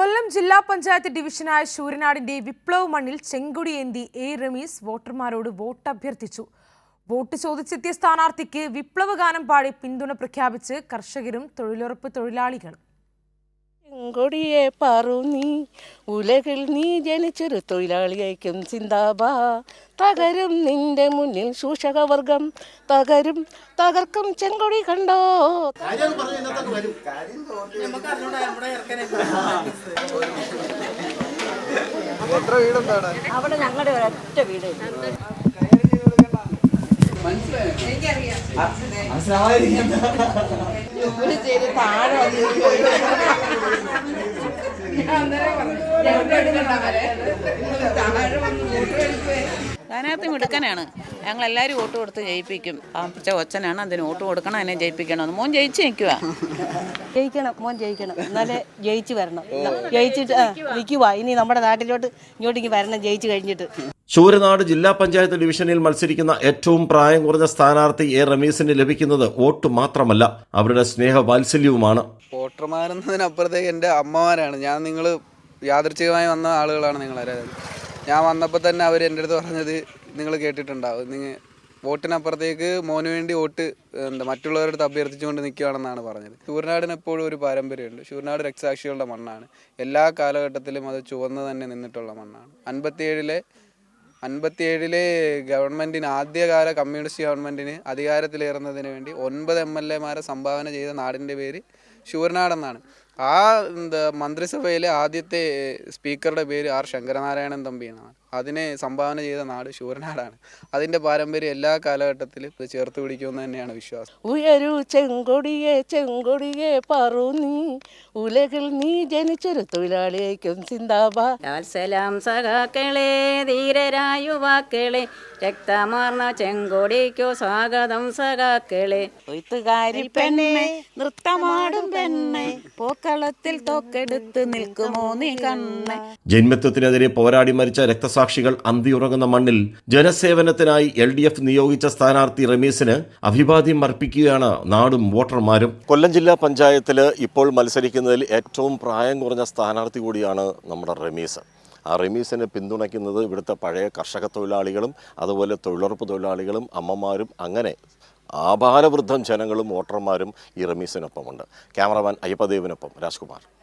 കൊല്ലം ജില്ലാ പഞ്ചായത്ത് ഡിവിഷനായ ശൂരനാടിന്റെ വിപ്ലവ് മണ്ണിൽ ചെങ്കുടിയേന്തി എ. റമീസ് വോട്ടർമാരോട് വോട്ട് അഭ്യർത്ഥിച്ചു വോട്ട് ചോദിച്ചെത്തിയ സ്ഥാനാർത്ഥിക്ക് വിപ്ലവ ഗാനം പാടി പിന്തുണ പ്രഖ്യാപിച്ച് കർഷകരും തൊഴിലുറപ്പ് തൊഴിലാളികളും. ചെങ്കൊടിയെ ഉലകിൽ നീ ജനിച്ചൊരു തൊഴിലാളിയായിരിക്കും ചിന്താബാ തകരും നിന്റെ മുന്നിൽ ശൂഷകവർഗം തകരും തകർക്കും ചെങ്കൊടി കണ്ടോ? അവിടെ ഞങ്ങളുടെ ഒരൊറ്റ വീട് മനസ്സിലായി? താഴെ സ്ഥാനാർത്ഥി മിടുക്കനാണ് ഞങ്ങൾ എല്ലാവരും വോട്ട് കൊടുത്ത് ജയിപ്പിക്കും. പാമ്പിച്ച ഒച്ചനാണ് അതിന് വോട്ട് കൊടുക്കണം അതിനെ ജയിപ്പിക്കണം മോൻ ജയിച്ച് നിൽക്കുക ജയിക്കണം മോൻ ജയിക്കണം. എന്നാലേ ജയിച്ചു വരണം. ജയിച്ചിട്ട് നിൽക്കുക ഇനി നമ്മുടെ നാട്ടിലോട്ട് ഇങ്ങോട്ട് ഇങ്ങോട്ടേക്ക് വരണം ജയിച്ചു കഴിഞ്ഞിട്ട്. ശൂരനാട് ജില്ലാ പഞ്ചായത്ത് ഡിവിഷനിൽ മത്സരിക്കുന്ന ഏറ്റവും പ്രായം കുറഞ്ഞ സ്ഥാനാർത്ഥി എ റമീസിന് ലഭിക്കുന്നത് വോട്ട് മാത്രമല്ല. അവരുടെ സ്നേഹ വാത്സല്യവുമാണ് വോട്ടർമാരെന്നതിനപ്പുറത്തേക്ക് എന്റെ അമ്മമാരാണ്. ഞാൻ നിങ്ങൾ യാദൃച്ഛികമായി വന്ന ആളുകളാണ് നിങ്ങളാരും? ഞാൻ വന്നപ്പോൾ തന്നെ അവർ എന്റെ അടുത്ത് പറഞ്ഞത് നിങ്ങൾ കേട്ടിട്ടുണ്ടാവും. നിങ്ങൾ വോട്ടിനപ്പുറത്തേക്ക് മോന് വേണ്ടി വോട്ട് എന്താ മറ്റുള്ളവരുടെ അടുത്ത് അഭ്യർത്ഥിച്ചുകൊണ്ട് നിൽക്കുകയാണെന്നാണ് പറഞ്ഞത്. ഷൂർനാടിന് എപ്പോഴും ഒരു പാരമ്പര്യമുണ്ട്. ഷൂർനാട് രക്തസാക്ഷികളുടെ മണ്ണാണ്. എല്ലാ കാലഘട്ടത്തിലും അത് ചുവന്ന് തന്നെ നിന്നിട്ടുള്ള മണ്ണാണ്. അൻപത്തിയേഴിലെ അൻപത്തിയേഴിലെ ഗവൺമെന്റിന് ആദ്യകാല കമ്മ്യൂണിസ്റ്റ് ഗവൺമെന്റിന് അധികാരത്തിലേറുന്നതിന് വേണ്ടി ഒൻപത് എം എൽ എമാരെ സംഭാവന ചെയ്ത നാടിന്റെ പേര് ശൂരനാടെന്നാണ് ആ എന്താ മന്ത്രിസഭയിലെ ആദ്യത്തെ സ്പീക്കറുടെ പേര് ആർ ശങ്കരനാരായണൻ തമ്പി എന്നാണ് അതിനെ സംഭാവന ചെയ്ത നാട് ശൂരനാടാണ്. അതിന്റെ പാരമ്പര്യം എല്ലാ കാലഘട്ടത്തിലും ഇത് ചേർത്ത് പിടിക്കുമെന്ന് തന്നെയാണ് വിശ്വാസം. ഉയരു ചെങ്കൊടിയെ ചെങ്കൊടിയെ പറു നീ. ഉലകിൽ നീ ജനിച്ചൊരു തൊഴിലാളിയേക്കും ചിന്താബാ സലാം സഖാക്കളെ ധീരരായുവാക്കളെ രക്തമാർന്ന ചെങ്കൊടിക്കു സ്വാഗതം സഖാക്കളെ. കൊയ്ത്തുകാരി പെണ്ണെ നൃത്തമാടും പെണ്ണെ. പോക്കളത്തിൽ തോക്കെടുത്ത് നിൽക്കുമോ നീ കണ്ണെ? ജന്മത്വത്തിനെതിരെ പോരാടി മരിച്ച രക്തസാക്ഷികൾ അന്തിയുറങ്ങുന്ന മണ്ണിൽ ജനസേവനത്തിനായി എൽ ഡി എഫ് നിയോഗിച്ച സ്ഥാനാർത്ഥി റമീസിന് അഭിവാദ്യം അർപ്പിക്കുകയാണ് നാടും വോട്ടർമാരും. കൊല്ലം ജില്ലാ പഞ്ചായത്തിൽ ഇപ്പോൾ മത്സരിക്കുന്നതിൽ ഏറ്റവും പ്രായം കുറഞ്ഞ സ്ഥാനാർത്ഥി കൂടിയാണ് നമ്മുടെ റമീസ്. ആ റമീസിനെ പിന്തുണയ്ക്കുന്നത് ഇവിടുത്തെ പഴയ കർഷക തൊഴിലാളികളും അതുപോലെ തൊഴിലുറപ്പ് തൊഴിലാളികളും അമ്മമാരും അങ്ങനെ ആഭാരവൃദ്ധം ജനങ്ങളും വോട്ടർമാരും ഈ റമീസിനൊപ്പമുണ്ട്. ക്യാമറമാൻ അയ്യപ്പദേവിനൊപ്പം രാജ്കുമാർ.